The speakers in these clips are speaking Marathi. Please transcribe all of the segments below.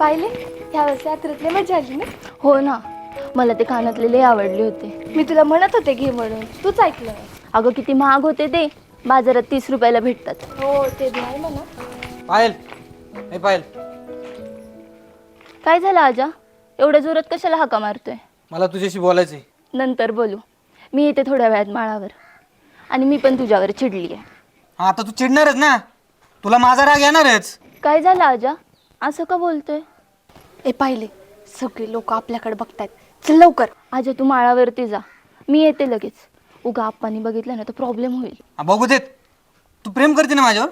पाहिले? ह्या वर्षी यात्रेतले मजा आली ना? हो ना. मला ते कानातले लय आवडले होते. मी तुला म्हणत होते घे म्हणून. तूच ऐकलं. नाही. अगं किती महाग होते ते. बाजारात तीस रुपयाला भेटतात. हो ते बी आहे म्हणा. पायल. पायल. काय झालं आजा? एवढ्या जोरात कशाला हाका मारतोय? मला तुझ्याशी बोलायचं आहे नंतर बोलू. मी येते थोड्या वेळात माळावर. आणि मी पण तुझ्यावर चिडली आहे हा आता तू चिडणारच ना. तुला माझा राग येणारच. काय झालं आजा? असं का बोलतोय? ए पाहिले. सगळे लोक आपल्याकडे बघतायत. चल लवकर. आजा तू माळावरती जा. मी येते लगेच. उगा आप्पानी बघितलं ना तर प्रॉब्लेम होईल. बघू देत. तू प्रेम करते ना माझ्यावर?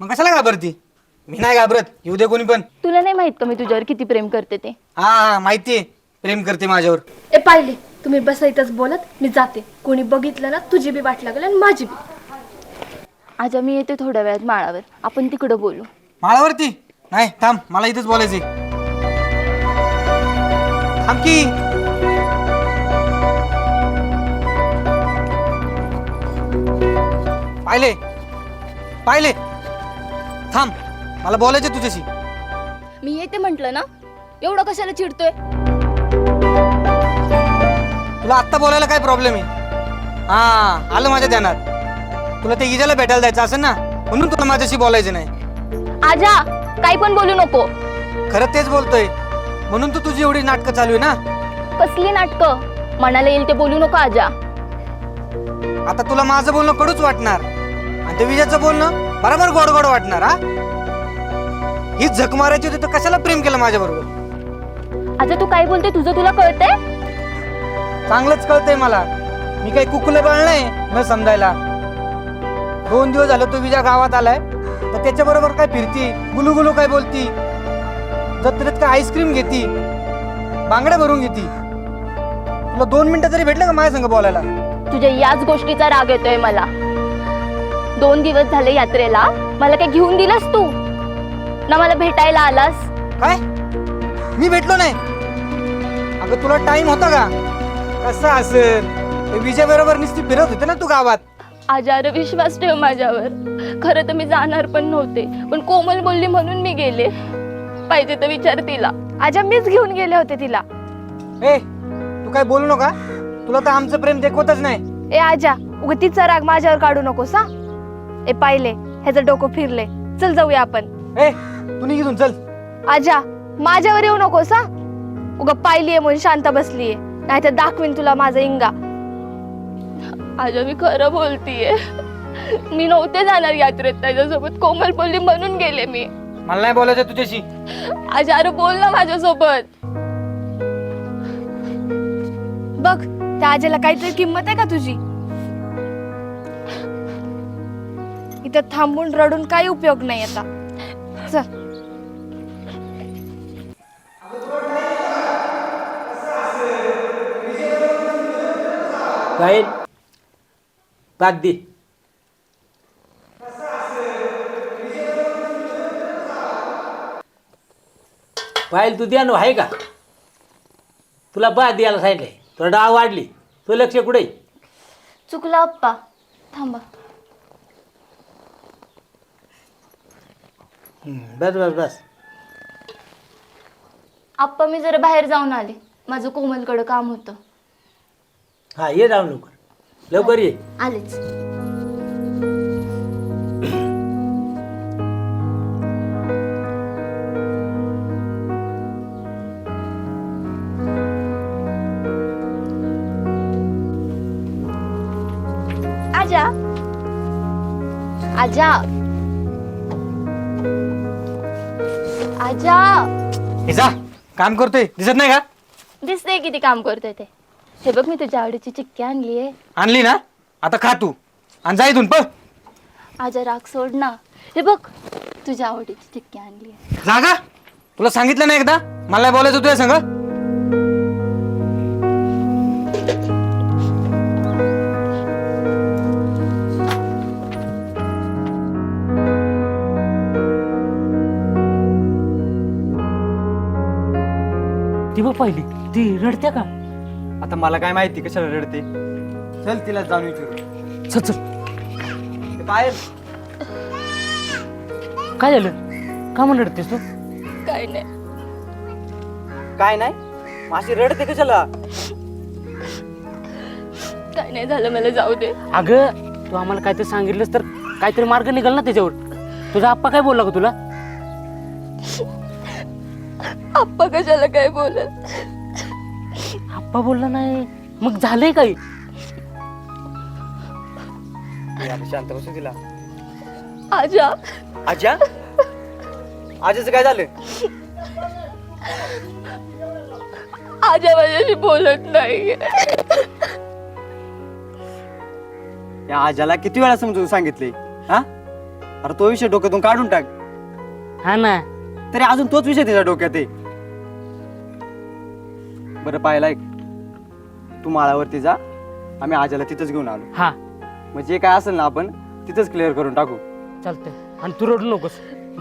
मग कशाला घाबरती? मी नाही घाबरत. येऊ दे कोणी पण. तुला नाही माहीत का मी तुझ्यावर किती प्रेम करते ते? हा हा माहितीये प्रेम करते माझ्यावर. ए पाहिले. तुम्ही बसायतच बोलत मी जाते. कोणी बघितलं ना तुझी बी वाट लागेल आणि माझी बी. आजा मी येते थोड्या वेळात माळावर. आपण तिकडं बोलू. माळावरती? नाही थांब. मला इथेच बोलायचे थांब की पाहिले पाहिले थांब मला बोलायचे तुझ्याशी. मी येते म्हंटल ना? एवढं कशाला चिडतोय? तुला आत्ता बोलायला काय प्रॉब्लेम आहे? हा आलं माझ्या ध्यानात. तुला ते इजाला भेटायला जायचं असेल ना म्हणून तुला माझ्याशी बोलायचं नाही. आजा काही पण बोलू नको. खरं तेच बोलतोय. म्हणून तू तुझी एवढी नाटकं चालू आहे ना? कसली नाटकं? मनाला येईल ते बोलू नको आजा. आता तुला माझं बोलणं कडूच वाटणार. आणि ते विजयाचं बोलणं बरोबर गोड गोड वाटणार हा? ही झक मारायची होती तर कशाला प्रेम केलं माझ्या बरोबर आजा तू काय बोलते? तुझं तुला कळतंय? चांगलंच कळतंय मला. मी काही कुकुलं बाळ नाही न समजायला. दोन दिवस झालं तो विजय गावात आलाय तर त्याच्या बरोबर काय फिरती? गुलू गुलू काय बोलती? जत्रेत काय आईस्क्रीम घेती? बांगड्या भरून घेती? तुला दोन मिनिटं तरी भेटलं का माझ्या संग बोलायला? तुझ्या याच गोष्टीचा राग येतोय मला. दोन दिवस झाले यात्रेला. मला काय घेऊन दिलंस तू? ना मला भेटायला आलास? काय? मी भेटलो नाही. अगं तुला टाइम होता का? कसा असेल? ते विजय बरोबर नुसती फिरत होते ना तू गावात. आजार विश्वास ठेव माझ्यावर. खरं तर मी जाणार पण नव्हते. पण कोमल बोलली म्हणून मी गेले. पाहिजे तर विचार तिला. आजा मीच घेऊन गेले होते तिला. ए तू काय बोलू नका. तुला तर आमचं प्रेम देखवतच नाही. ए आजा उगा तिचा राग माझ्यावर काढू नकोस हा? ए पाहिले ह्याचं डोकं फिरले. चल जाऊया आपण. ए तू निघून चल. आजा माझ्यावर येऊ नकोस हा? उगा पाहिलीये म्हणून शांत बसलीये नाही तर दाखवीन तुला माझा इंगा. आजा मी खरं बोलतीये. मी नव्हते जाणार यात्रेत त्याच्यासोबत कोमल बोलली म्हणून गेले मी. मला नाही बोलायचं तुझ्याशी. आजा अरे बोल ना माझ्यासोबत. बघ त्या आजीला काहीतरी किंमत आहे का तुझी? इथं थांबून रडून काही उपयोग नाही आता. चल. ताक दे. पाहिल तू द्या ना आहे का? तुला बा द्यायला सांगितलंय. तुला डाळ वाढली. तू लक्ष कुठे चुकला अप्पा. थांबा. बस बस बस. आप्पा मी जरा बाहेर जाऊन आले. माझं कोमलकडं काम होतं. हा ये जाऊन लवकर. लवकर ये. आलेच. आजा आजा हे जा काम करतोय. दिसत नाही का? दिसतंय किती काम करतोय ते. हे बघ मी तुझ्या आवडीची चिक्की आणली आहे. आणली ना? आता खा तू. आणि जा इथून पळ. आजा राग सोड ना. हे बघ तुझ्या आवडीची चिक्की आणली आहे. जागा? तुला सांगितलं नाही एकदा? मला बोलायचं तुझ्या संग. पाहिली. ती रडते का? आता मला काय माहिती कशाला रडते. चल तिला जाऊन विचारू. चल चल. ते पायल काय झालं? का म्हणून रडतेस तू? काय नाही. काय नाही? माशी रडते कशाला? काय नाही झालं मला जाऊ दे. अगं तू आम्हाला काहीतरी सांगितलंस तर काहीतरी मार्ग निघाल ना त्याच्यावर. तुझा आप्पा काय बोलला का तुला? आप्पा कशाला काय बोलत? आप्पा बोलला नाही. मग झालंय काय शांत बसू तिला. आजा. आजा? आजाचं काय झालं? आजा माझ्याशी बोलत नाही. या आजाला किती वेळा समजून सांगितले? हा? अरे तो विषय डोक्यातून काढून टाक. हा ना. तरी अजून तोच विषय त्याच्या डोक्यात आहे. बरं पाहिला ऐक तू माळावरती जा. आम्ही आजाला तिथंच घेऊन आलो. हा. मग जे काय असेल ना आपण तिथंच क्लिअर करून टाकू. चालतंय. आणि तू रडू नकोस.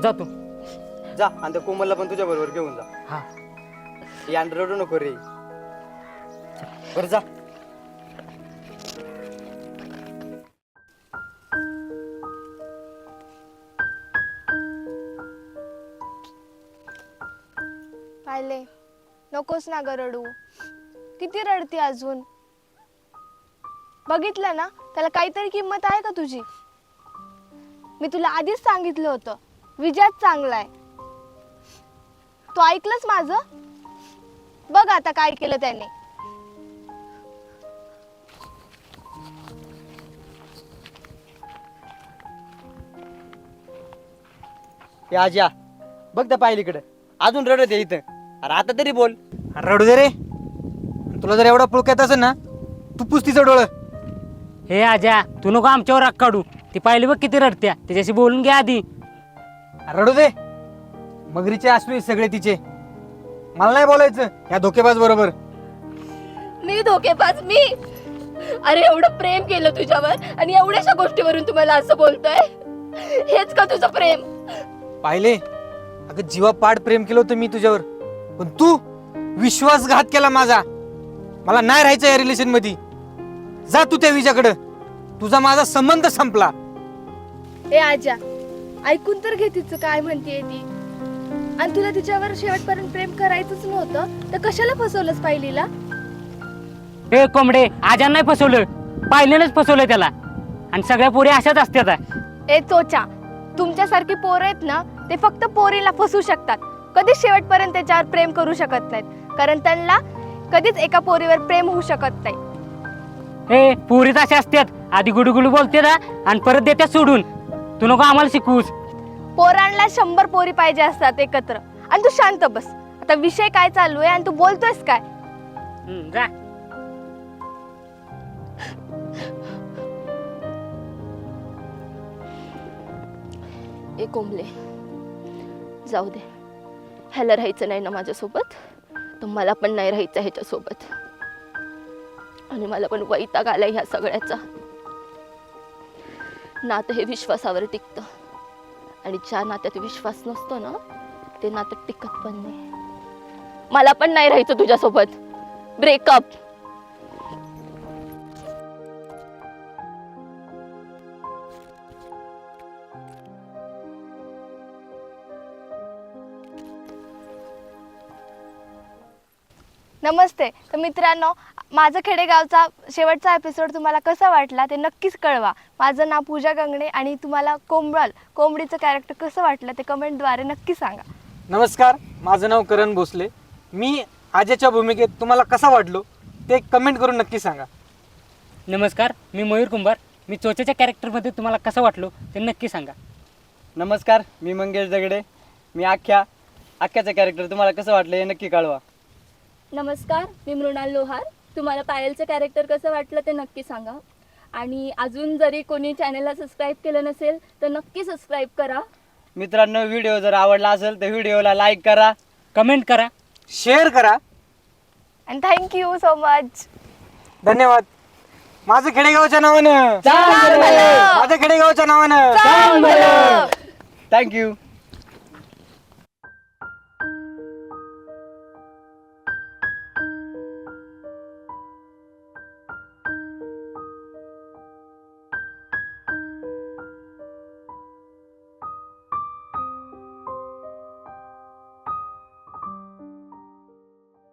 जातो जा आणि त्या कोमलला पण तुझ्या बरोबर घेऊन जा. हा. या आणि रडू नको रे. बरं जा. आले नकोस ना ग रडू. किती रडती अजून? बघितलं ना? त्याला काहीतरी किंमत आहे का तुझी? मी तुला आधीच सांगितलं होतं. विजयाच चांगला आहे. तू ऐकलंच माझं? बघ आता काय केलं त्याने. या आज्या बघ त्या पाहिलीकडे अजून रडत आहे इथं. अरे आता तरी बोल. रडू दे रे. तुला जर एवढा पुळक येत असेल ना तू पुस तिचं डोळं. हे आजा तू नको आमच्यावर राग काढू. ती पाहिली बघ किती रडत्या. त्याच्याशी बोलून घ्या आधी. रडू दे. मगरीचे अश्रू आहेत सगळे तिचे. मला नाही बोलायचं या धोकेबाज बरोबर. मी धोकेबाज मी. अरे एवढं प्रेम केलं तुझ्यावर आणि एवढ्याशा गोष्टीवरून तुम्हाला असं बोलतोय? हेच का तुझं प्रेम? पाहिले? अगं जीवा पाड प्रेम केलं होतं मी तुझ्यावर. पण तू विश्वासघात केला माझा. मला नाही राहायचं या रिलेशनमध्ये जा तू त्या विजाकडं. तुझा माझा संबंध संपला. ए आजा ऐकून तर घे तिचं काय म्हणतीये ती. आणि तुला तिच्यावर शेवटपर्यंत प्रेम करायचंच नव्हतं तर कशाला फसवलंच पाहिलीला हे कोंबडे आजा नाही फसवलं. पाहिलेनंच फसवलं त्याला. आणि सगळ्या पोरी अशाच असतात. ए चोचा तुमच्यासारखी पोरं आहेत ना ते फक्त पोरीला फसू शकतात. कधीच शेवटपर्यंत त्याच्यावर प्रेम करू शकत नाहीत. कारण त्यांना कधीच एका पोरीवर प्रेम होऊ शकत नाही. हे पोरीच अशा असतात आधी गुडू बोलते ना आणि परत देतात सोडून. तू नको आम्हाला शिकवूस. पोरांना शंभर पोरी पाहिजे असतात एकत्र. आणि तू शांत बस. आता विषय काय चालू आहे आणि तू बोलतोयस काय? हम्म, जा. ए कोंबले जाऊ दे. ह्याला राहायचं नाही ना माझ्यासोबत. तर मला पण नाही राहायचं ह्याच्यासोबत. आणि मला पण वैताग आलाय ह्या सगळ्याचा. नातं हे विश्वासावर टिकतं. आणि ज्या नात्यात विश्वास नसतो ना ते नातं टिकत पण नाही. मला पण नाही राहायचं तुझ्यासोबत. ब्रेकअप नमस्ते. तर मित्रांनो माझं खेडेगावचा शेवटचा एपिसोड तुम्हाला कसा वाटला ते नक्कीच कळवा. माझं नाव पूजा गंगणे आणि तुम्हाला कोंबळ कोंबडीचं कॅरेक्टर कसं वाटलं ते कमेंटद्वारे नक्की सांगा. नमस्कार माझं नाव करण भोसले. मी आजच्या भूमिकेत तुम्हाला कसा वाटलो ते कमेंट करून नक्की सांगा. नमस्कार मी मयूर कुंभार. मी चोच्याच्या कॅरेक्टरमध्ये तुम्हाला कसं वाटलो ते नक्की सांगा. नमस्कार मी मंगेश दगडे. मी अख्ख्या अख्ख्याचं कॅरेक्टर तुम्हाला कसं वाटलं हे नक्की कळवा. नमस्कार मी मृणाल लोहार. तुम्हाला पायलचं कॅरेक्टर कसं वाटलं ते नक्की सांगा. आणि अजून जरी कोणी चॅनलला सबस्क्राईब केलं नसेल तर नक्की सबस्क्राईब करा. मित्रांनो व्हिडिओ जर आवडला असेल तर व्हिडिओला लाईक करा. कमेंट करा. शेअर करा. आणि थँक्यू सो मच धन्यवाद. माझं खेडेगावच्या नावानं. माझ्या खेडेगावच्या नावानं. थँक्यू